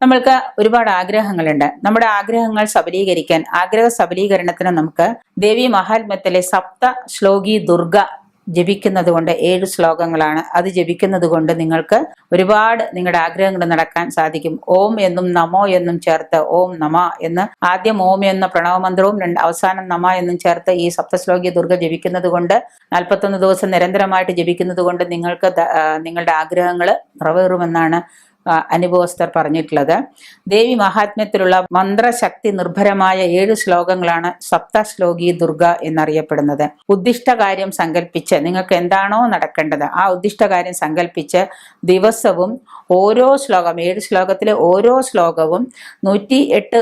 നമ്മൾക്ക് ഒരുപാട് ആഗ്രഹങ്ങളുണ്ട്. നമ്മുടെ ആഗ്രഹങ്ങൾ സബലീകരിക്കാൻ ആഗ്രഹ സബലീകരണത്തിന് നമുക്ക് ദേവി മഹാത്മ്യത്തിലെ സപ്ത ശ്ലോകി ദുർഗ ജപിക്കുന്നത് കൊണ്ട് ഏഴ് ശ്ലോകങ്ങളാണ്. അത് ജപിക്കുന്നത് കൊണ്ട് നിങ്ങൾക്ക് ഒരുപാട് നിങ്ങളുടെ ആഗ്രഹങ്ങൾ നടക്കാൻ സാധിക്കും. ഓം എന്നും നമോ എന്നും ചേർത്ത് ഓം നമ എന്ന് ആദ്യം ഓം എന്ന പ്രണവമന്ത്രവും അവസാനം നമ എന്നും ചേർത്ത് ഈ സപ്തശ്ലോകി ദുർഗ ജപിക്കുന്നത് കൊണ്ട് നാൽപ്പത്തൊന്ന് ദിവസം നിരന്തരമായിട്ട് ജപിക്കുന്നത് കൊണ്ട് നിങ്ങൾക്ക് നിങ്ങളുടെ ആഗ്രഹങ്ങൾ നിറവേറുമെന്നാണ് അനുഭവസ്ഥർ പറഞ്ഞിട്ടുള്ളത്. ദേവി മഹാത്മ്യത്തിലുള്ള മന്ത്രശക്തി നിർഭരമായ ഏഴ് ശ്ലോകങ്ങളാണ് സപ്തശ്ലോകി ദുർഗ എന്നറിയപ്പെടുന്നത്. ഉദ്ദിഷ്ട കാര്യം സങ്കല്പിച്ച് നിങ്ങൾക്ക് എന്താണോ നടക്കേണ്ടത് ആ ഉദ്ദിഷ്ട കാര്യം സങ്കല്പിച്ച് ദിവസവും ഓരോ ശ്ലോകം ഏഴ് ശ്ലോകത്തിലെ ഓരോ ശ്ലോകവും നൂറ്റി എട്ട്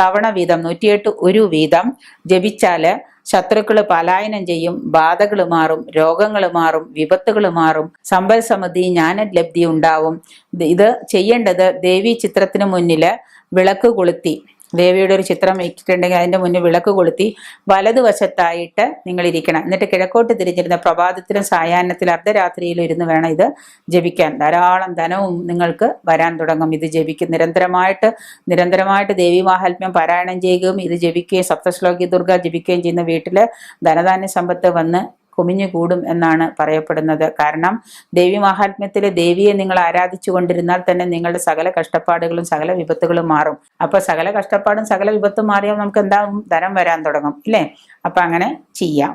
തവണ വീതം നൂറ്റിയെട്ട് ഒരു വീതം ജപിച്ചാൽ ശത്രുക്കൾ പലായനം ചെയ്യും ബാധകൾ മാറും രോഗങ്ങൾ മാറും വിപത്തുകൾ മാറും സമ്പൽ സമൃദ്ധി ജ്ഞാനലബ്ധി ഉണ്ടാവും. ഇത് ചെയ്യേണ്ടത് ദേവി ചിത്രത്തിന് മുന്നിൽ വിളക്ക് കൊളുത്തി. ദേവിയുടെ ഒരു ചിത്രം വെച്ചിട്ടുണ്ടെങ്കിൽ അതിന്റെ മുന്നിൽ വിളക്ക് കൊളുത്തി വലതുവശത്തായിട്ട് നിങ്ങൾ ഇരിക്കണം എന്നിട്ട് കിഴക്കോട്ട് തിരിഞ്ഞിരുന്ന പ്രഭാതത്തിലും സായാഹ്നത്തിലും അർദ്ധരാത്രിയിലും ഇരുന്ന് വേണം ഇത് ജപിക്കാൻ. ധാരാളം ധനവും നിങ്ങൾക്ക് വരാൻ തുടങ്ങും. ഇത് ജപിക്കും. നിരന്തരമായിട്ട് നിരന്തരമായിട്ട് ദേവി മാഹാത്മ്യം പാരായണം ചെയ്യുകയും ഇത് ജപിക്കുകയും സപ്തശ്ലോകി ദുർഗ ജപിക്കുകയും ചെയ്യുന്ന വീട്ടിൽ ധനധാന്യ സമ്പത്ത് വന്ന് കുമിഞ്ഞു കൂടും എന്നാണ് പറയപ്പെടുന്നത്. കാരണം ദേവി മഹാത്മ്യത്തിലെ ദേവിയെ നിങ്ങൾ ആരാധിച്ചു കൊണ്ടിരുന്നാൽ തന്നെ നിങ്ങളുടെ സകല കഷ്ടപ്പാടുകളും സകല വിപത്തുകളും മാറും. അപ്പൊ സകല കഷ്ടപ്പാടും സകല വിപത്തും മാറിയാൽ നമുക്ക് എന്താ ധനം വരാൻ തുടങ്ങും. ഇല്ലേ? അപ്പൊ അങ്ങനെ ചെയ്യാം.